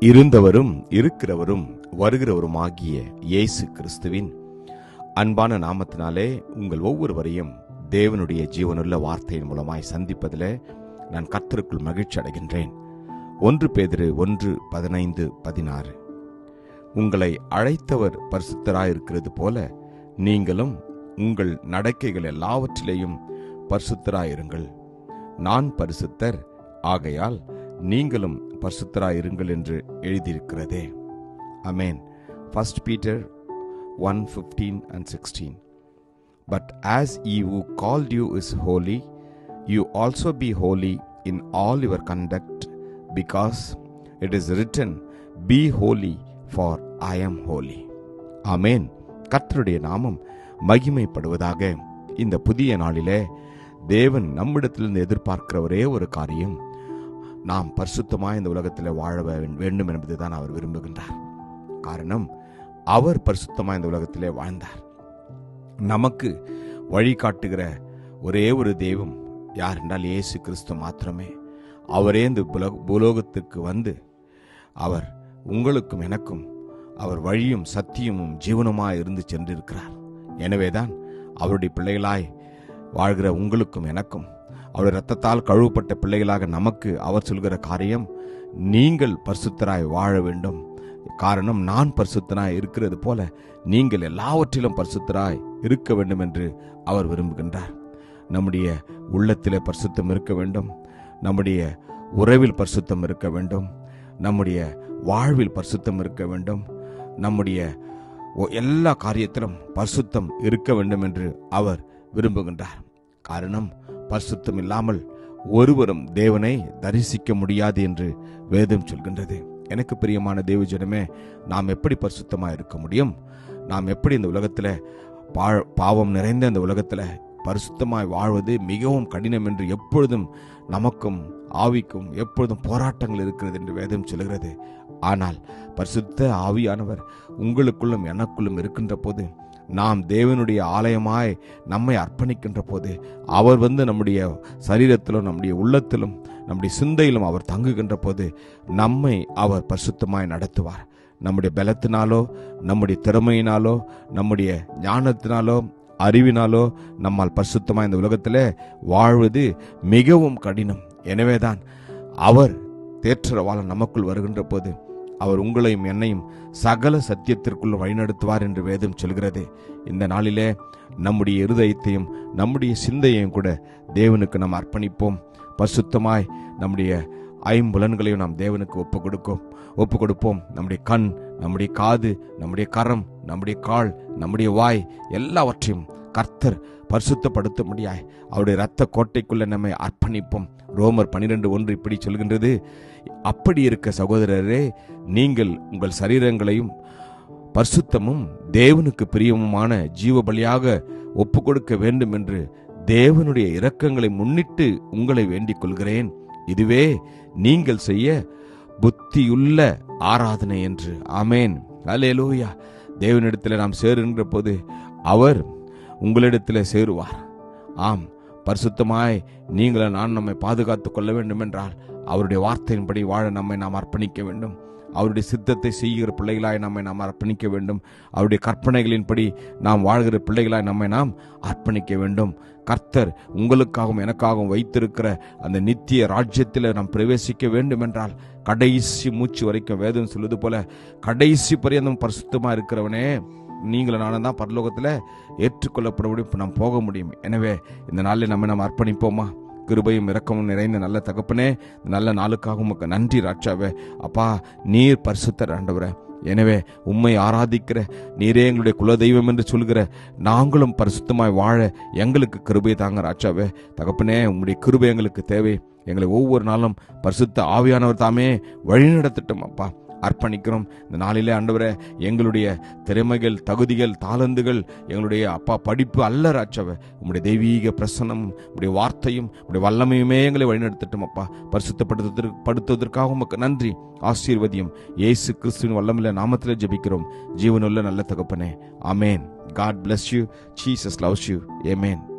இருந்தவரும் இருக்கிறவரும் வருகிறவருமாகிய இயேசு கிறிஸ்துவின் அன்பான நாமத்தினாலே உங்கள் ஒவ்வொருவரையும் தேவனுடைய ஜீவனுள்ள வார்த்தையின் மூலமாய் சந்திப்பதில் நான் கர்த்தருக்குள் மகிழ்ச்சி அடைகின்றேன். ஒன்று பேதிரு ஒன்று பதினைந்து பதினாறு. உங்களை அழைத்தவர் பரிசுத்தராயிருக்கிறது போல நீங்களும் உங்கள் நடக்கைகள் எல்லாவற்றிலேயும் பரிசுத்தராயிருங்கள். நான் பரிசுத்தர் ஆகையால் நீங்களும் பரிசுத்தராயிருங்கள் என்று எழுதியிருக்கிறதே. Amen first Peter one fifteen and sixteen but as he who called you is holy you also be holy in all your conduct because it is written be holy for I am holy amen கர்த்தருடைய நாமம் மகிமைப்படுவதாக. இந்த புதிய நாளிலே தேவன் நம்மிடத்திலிருந்து எதிர்பார்க்கிற ஒரே ஒரு காரியம் நாம் பரிசுத்தமாக இந்த உலகத்தில் வாழ வேண்டும் வேண்டும் என்பதுதான் அவர் விரும்புகின்றார். காரணம் அவர் பரிசுத்தமாக இந்த உலகத்திலே வாழ்ந்தார். நமக்கு வழிகாட்டுகிற ஒரே ஒரு தெய்வம் யார் என்றால் இயேசு கிறிஸ்து மாத்திரமே. அவரே இந்த புலோ- வந்து அவர் உங்களுக்கும் எனக்கும் அவர் வழியும் சத்தியமும் ஜீவனமாக இருந்து சென்றிருக்கிறார். எனவேதான் அவருடைய பிள்ளைகளாய் வாழ்கிற உங்களுக்கும் எனக்கும் அவருடைய இரத்தத்தால் கழுவப்பட்ட பிள்ளைகளாக நமக்கு அவர் சொல்கிற காரியம் நீங்கள் பரிசுத்தராய் வாழ வேண்டும். காரணம் நான் பரிசுத்தராய் இருக்கிறது போல நீங்கள் எல்லாவற்றிலும் பரிசுத்தராய் இருக்க வேண்டும் என்று அவர் விரும்புகின்றார். நம்முடைய உள்ளத்திலே பரிசுத்தம் இருக்க வேண்டும். நம்முடைய உறவில் பரிசுத்தம் இருக்க வேண்டும். நம்முடைய வாழ்வில் பரிசுத்தம் இருக்க வேண்டும். நம்முடைய எல்லா காரியத்திலும் பரிசுத்தம் இருக்க வேண்டும் என்று அவர் விரும்புகின்றார். காரணம் பரிசுத்தம் இல்லாமல் ஒருவரும் தேவனை தரிசிக்க முடியாது என்று வேதம் சொல்கின்றது. எனக்கு பிரியமான தேவஜனமே நாம் எப்படி பரிசுத்தமாக இருக்க முடியும்? நாம் எப்படி இந்த உலகத்தில் பா பாவம் நிறைந்த இந்த உலகத்தில் பரிசுத்தமாய் வாழ்வது மிகவும் கடினம் என்று எப்பொழுதும் நமக்கும் ஆவிக்கும் எப்பொழுதும் போராட்டங்கள் இருக்கிறது என்று வேதம் சொல்கிறது ஆனால் பரிசுத்த ஆவியானவர் உங்களுக்குள்ளும் எனக்குள்ளும் இருக்கின்ற போது நாம் தேவனுடைய ஆலயமாய் நம்மை அர்ப்பணிக்கின்ற போது அவர் வந்து நம்முடைய சரீரத்திலும் நம்முடைய உள்ளத்திலும் நம்முடைய சிந்தையிலும் அவர் தங்குகின்ற போது நம்மை அவர் பரிசுத்தமாய் நடத்துவார். நம்முடைய பலத்தினாலோ நம்முடைய திறமையினாலோ நம்முடைய ஞானத்தினாலோ அறிவினாலோ நம்மால் பரிசுத்தமாய் இந்த உலகத்தில் வாழ்வது மிகவும் கடினம். எனவேதான் அவர் தேற்றரவாளன் நமக்குள் வருகின்ற போது அவர் உங்களையும் என்னையும் சகல சத்தியத்திற்குள் வழிநடத்துவார் என்று வேதம் சொல்கிறது. இந்த நாளிலே நம்முடைய இருதயத்தையும் நம்முடைய சிந்தையையும் கூட தேவனுக்கு நாம் அர்ப்பணிப்போம். பரிசுத்தமாய் நம்முடைய ஐம்புலன்களையும் நாம் தேவனுக்கு ஒப்பு கொடுக்கும் ஒப்பு கொடுப்போம் நம்முடைய கண் நம்முடைய காது நம்முடைய கரம் நம்முடைய கால் நம்முடைய வாய் எல்லாவற்றையும் கர்த்தர் பரிசுத்தப்படுத்த முடியாய் அவருடைய இரத்த கோட்டைக்குள்ளே நம்மை அர்ப்பணிப்போம். ரோமர் பனிரெண்டு ஒன்று இப்படி சொல்கின்றது. அப்படி இருக்க சகோதரரே நீங்கள் உங்கள் சரீரங்களையும் பரிசுத்தமும் தேவனுக்கு பிரியமுமான ஜீவ பலியாக ஒப்பு கொடுக்க வேண்டும் என்று தேவனுடைய இரக்கங்களை முன்னிட்டு உங்களை வேண்டிக் கொள்கிறேன். இதுவே நீங்கள் செய்ய புத்தியுள்ள ஆராதனை என்று. ஆமேன். அல்லேலூயா. தேவனிடத்தில் நாம் சேருகின்ற போது அவர் உங்களிடத்தில் சேருவார். ஆம். பரிசுத்தமாய் நீங்களும் நான் நம்மை பாதுகாத்துக் கொள்ள வேண்டும் என்றால் அவருடைய வார்த்தையின்படி வாழ நம்மை நாம் அர்ப்பணிக்க வேண்டும். அவருடைய சித்தத்தை செய்கிற பிள்ளைகளாய் நம்மை நாம் அர்ப்பணிக்க வேண்டும். அவருடைய கற்பனைகளின்படி நாம் வாழ்கிற பிள்ளைகளாய் நம்மை நாம் அர்ப்பணிக்க வேண்டும். கர்த்தர் உங்களுக்காகவும் எனக்காகவும் வைத்திருக்கிற அந்த நித்திய ராஜ்யத்தில் நாம் பிரவேசிக்க வேண்டும் என்றால் கடைசி மூச்சு வரைக்கும் வேதம் சொல்வது போல கடைசி பரியந்தம் பரிசுத்தமாக இருக்கிறவனே நீங்களும் நானும் தான் பரலோகத்தில் ஏற்றுக்கொள்ளப்பட முடியும் நாம் போக முடியும். எனவே இந்த நாளில் நம்ம நம்ம அர்ப்பணிப்போமா? கிருபையும் இறக்கமும் நிறைந்த நல்ல தகப்பனே நல்ல நாளுக்காக உமக்கு நன்றி ராட்சாவே. அப்பா நீர் பரிசுத்தர் ஆண்டவரே. எனவே உம்மை ஆராதிக்கிற நீரே எங்களுடைய குலதெய்வம் என்று சொல்கிற நாங்களும் பரிசுத்தமாய் வாழ எங்களுக்கு கிருபை தாங்க ராட்சாவே. தகப்பனே உங்களுடைய கிருபை எங்களுக்கு தேவை. எங்களை ஒவ்வொரு நாளும் பரிசுத்த ஆவியானவர் தாமே வழிநடத்தட்டும் அப்பா. அர்ப்பணிக்கிறோம். இந்த நாளிலே ஆண்டவரே எங்களுடைய திறமைகள் தகுதிகள் தாளந்துகள் எங்களுடைய அப்பா படிப்பு அல்ல ராட்சவ உங்களுடைய தெய்வீக பிரசனம் உங்களுடைய வார்த்தையும் உங்களுடைய வல்லமையுமே எங்களை வழிநடத்தட்டும் அப்பா. பரிசுத்தப்படுத்துவதற்கு படுத்துவதற்காக உமக்கு நன்றி ஆசீர்வதியும். இயேசு கிறிஸ்துவின் வல்லமில்ல நாமத்தில் ஜெபிக்கிறோம். ஜீவனுள்ள நல்ல தகப்பனே. Amen God bless you Jesus loves you amen